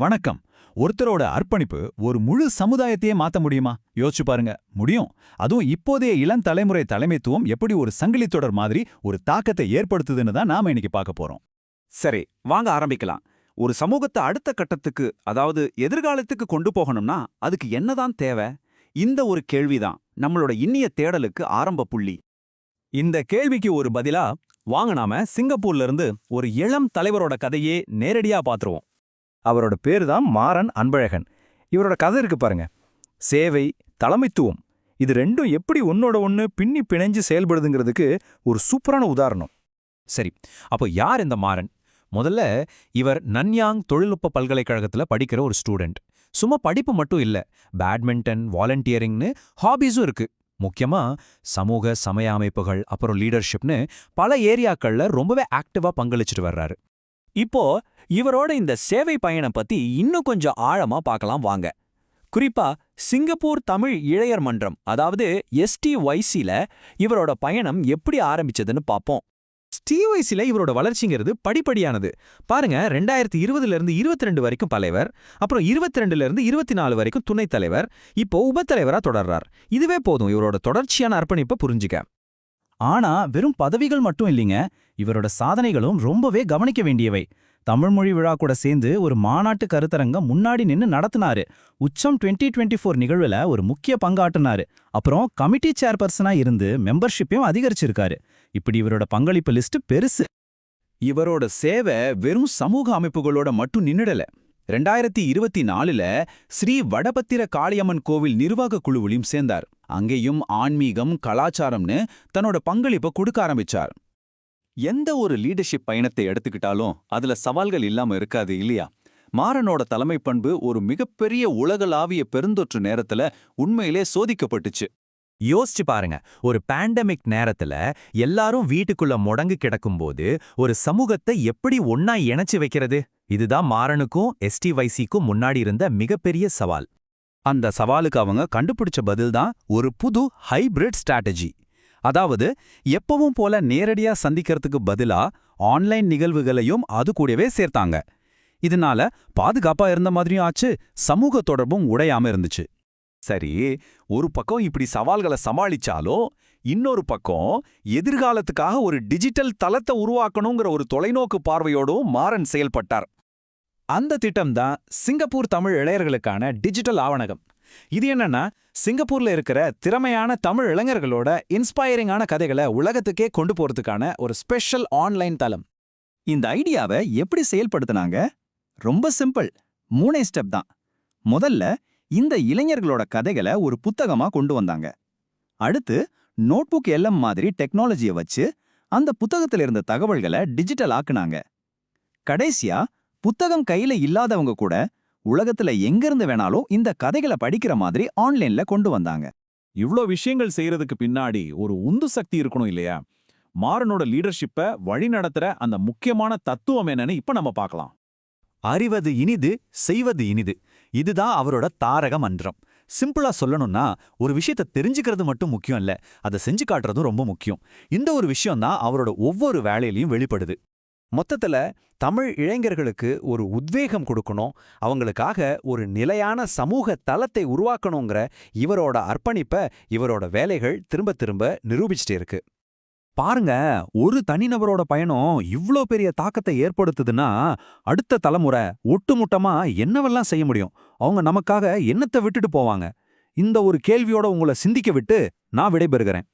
வணக்கம். ஒருத்தரோட அர்ப்பணிப்பு ஒரு முழு சமுதாயத்தையே மாத்த முடியுமா? யோசிச்சு பாருங்க. முடியும். அதுவும் இப்போதைய இளம் தலைமுறை தலைமைத்துவம் எப்படி ஒரு சங்கிலி தொடர் மாதிரி ஒரு தாக்கத்தை ஏற்படுத்துதுன்னு தான் நாம இன்னைக்கு பார்க்க போறோம். சரி வாங்க ஆரம்பிக்கலாம். ஒரு சமூகத்தை அடுத்த கட்டத்துக்கு அதாவது எதிர்காலத்துக்கு கொண்டு போகணும்னா அதுக்கு என்னதான் தேவை? இந்த ஒரு கேள்விதான் நம்மளோட இன்னிய தேடலுக்கு ஆரம்ப புள்ளி. இந்த கேள்விக்கு ஒரு பதிலா வாங்க நாம சிங்கப்பூர்ல இருந்து ஒரு இளம் தலைவரோட கதையே நேரடியா பாத்துருவோம். அவரோட பேரு தான் மாறன் அன்பழகன். இவரோட கதை இருக்கு பாருங்க. சேவை தலைமைத்துவம் இது ரெண்டும் எப்படி ஒன்னோட ஒன்னு பின்னி பிணைஞ்சு செயல்படுதுங்கிறதுக்கு ஒரு சூப்பரான உதாரணம். சரி அப்போ யார் இந்த மாறன்? முதல்ல இவர் நன்யாங் தொழில்நுட்ப பல்கலைக்கழகத்துல படிக்கிற ஒரு ஸ்டூடெண்ட். சும்மா படிப்பு மட்டும் இல்ல பேட்மிண்டன் வாலண்டியரிங்னு ஹாபீஸும் இருக்கு. முக்கியமா சமூக சமய அமைப்புகள் அப்புறம் லீடர்ஷிப்னு பல ஏரியாக்கள்ல ரொம்பவே ஆக்டிவா பங்களிச்சுட்டு வர்றாரு. இப்போ இவரோட இந்த சேவை பயணம் பத்தி இன்னும் கொஞ்சம் ஆழமா பார்க்கலாம் வாங்க. குறிப்பா சிங்கப்பூர் தமிழ் இளையர் மன்றம் அதாவது எஸ்டிஒய்சில இவரோட பயணம் எப்படி ஆரம்பிச்சதுன்னு பாப்போம். ஸ்டீவைஸில இவரோட வளர்ச்சிங்கிறது படிப்படியானது. பாருங்க ரெண்டாயிரத்தி இருபதுல இருந்து இருபத்தி ரெண்டு வரைக்கும் தலைவர் அப்புறம் இருபத்தி ரெண்டுல இருந்து இருபத்தி நாலு வரைக்கும் துணைத் தலைவர் இப்போ உபத்தலைவரா தொடர்றார். இதுவே போதும் இவரோட தொடர்ச்சியான அர்ப்பணிப்பை புரிஞ்சுக்க. ஆனா வெறும் பதவிகள் மட்டும் இல்லைங்க. இவரோட சாதனைகளும் ரொம்பவே கவனிக்க வேண்டியவை. தமிழ்மொழி விழா கூட சேர்ந்து ஒரு மாநாட்டு கருத்தரங்கம் முன்னாடி நின்னு நடத்தினாரு. உச்சம் 2024 டுவெண்ட்டி ஃபோர் நிகழ்வுல ஒரு முக்கிய பங்காட்டினாரு அப்புறம் கமிட்டி சேர்பர்சனா இருந்து மெம்பர்ஷிப்பையும் அதிகரிச்சிருக்காரு. இப்படி இவரோட பங்களிப்பு லிஸ்ட் பெருசு. இவரோட சேவை வெறும் சமூக அமைப்புகளோட மட்டும் நின்னுடல. ரெண்டாயிரத்தி இருபத்தி நாலுல ஸ்ரீ வடபத்திர காளியம்மன் கோவில் நிர்வாக குழுவிலையும் சேர்ந்தார். அங்கேயும் ஆன்மீகம் கலாச்சாரம்னு தன்னோட பங்களிப்பை கொடுக்க ஆரம்பிச்சார். எந்த ஒரு லீடர்ஷிப் பயணத்தை எடுத்துக்கிட்டாலும் அதுல சவால்கள் இல்லாம இருக்காது இல்லையா? மாறனோட தலைமை பண்பு ஒரு மிகப்பெரிய உலகளாவிய பெருந்தொற்று நேரத்துல உண்மையிலே சோதிக்கப்பட்டுச்சு. யோசிச்சு பாருங்க ஒரு பேண்டமிக் நேரத்துல எல்லாரும் வீட்டுக்குள்ள முடங்கு கிடக்கும்போது ஒரு சமூகத்தை எப்படி ஒன்னா இணைச்சு வைக்கிறது? இதுதான் மாறனுக்கும் எஸ்டிவைசிக்கும் முன்னாடி இருந்த மிகப்பெரிய சவால். அந்த சவாலுக்கு அவங்க கண்டுபிடிச்ச பதில்தான் ஒரு புது ஹைபிரிட் ஸ்ட்ராட்டஜி அதாவது எப்பவும் போல நேரடியா சந்திக்கிறதுக்கு பதிலா ஆன்லைன் நிகழ்வுகளையும் அது கூடவே சேர்த்தாங்க. இதனால பாதுகாப்பா இருந்த மாதிரியும் ஆச்சு சமூக தொடர்பும் உடையாம இருந்துச்சு. சரி ஒரு பக்கம் இப்படி சவால்களை சமாளிச்சாலும் இன்னொரு பக்கம் எதிர்காலத்துக்காக ஒரு டிஜிட்டல் தளத்தை உருவாக்கணுங்கிற ஒரு தொலைநோக்கு பார்வையோடும் மாறன் செயல்பட்டார். அந்த திட்டம் தான் சிங்கப்பூர் தமிழ் இளையர்களுக்கான டிஜிட்டல் ஆவணகம். இது என்னன்னா சிங்கப்பூர்ல இருக்கிற திறமையான தமிழ் இளைஞர்களோட இன்ஸ்பைரிங்கான கதைகளை உலகத்துக்கே கொண்டு போறதுக்கான ஒரு ஸ்பெஷல் ஆன்லைன் தளம். இந்த ஐடியாவை எப்படி செயல்படுத்தினாங்க? ரொம்ப சிம்பிள். மூணே ஸ்டெப் தான். முதல்ல இந்த இளைஞர்களோட கதைகளை ஒரு புத்தகமா கொண்டு வந்தாங்க. அடுத்து நோட்புக் எல்எம் மாதிரி டெக்னாலஜியை வச்சு அந்த புத்தகத்துல இருந்த தகவல்களை டிஜிட்டல் ஆக்குனாங்க. கடைசியா புத்தகம் கையில இல்லாதவங்க கூட உலகத்துல எங்கிருந்து வேணாலும் இந்த கதைகளை படிக்கிற மாதிரி ஆன்லைன்ல கொண்டு வந்தாங்க. இவ்ளோ விஷயங்கள் செய்யறதுக்கு பின்னாடி ஒரு உந்து சக்தி இருக்கணும் இல்லையா? மாறனோட லீடர்ஷிப்பை வழிநடத்துற அந்த முக்கியமான தத்துவம் என்னன்னு இப்ப நம்ம பார்க்கலாம். அறிவது இனிது செய்வது இனிது. இதுதான் அவரோட தாரக மன்றம். சிம்பிளா சொல்லணும்னா ஒரு விஷயத்தை தெரிஞ்சுக்கிறது மட்டும் முக்கியம் இல்ல. அதை செஞ்சு காட்டுறதும் ரொம்ப முக்கியம். இந்த ஒரு விஷயம் தான் அவரோட ஒவ்வொரு வேலையிலையும் வெளிப்படுது. மொத்தத்துல தமிழ் இளைஞர்களுக்கு ஒரு உத்வேகம் கொடுக்கணும். அவங்களுக்காக ஒரு நிலையான சமூக தளத்தை உருவாக்கணுங்கிற இவரோட அர்ப்பணிப்பை இவரோட வேலைகள் திரும்ப திரும்ப நிரூபிச்சிட்டே இருக்கு. பாருங்க ஒரு தனிநபரோட பயணம் இவ்ளோ பெரிய தாக்கத்தை ஏற்படுத்துதுன்னா அடுத்த தலைமுறை ஒட்டுமொட்டமா என்னவெல்லாம் செய்ய முடியும்? அவங்க நமக்காக என்னத்தை விட்டுட்டு போவாங்க? இந்த ஒரு கேள்வியோட உங்களை சிந்திக்க விட்டு நான் விடைபெறுகிறேன்.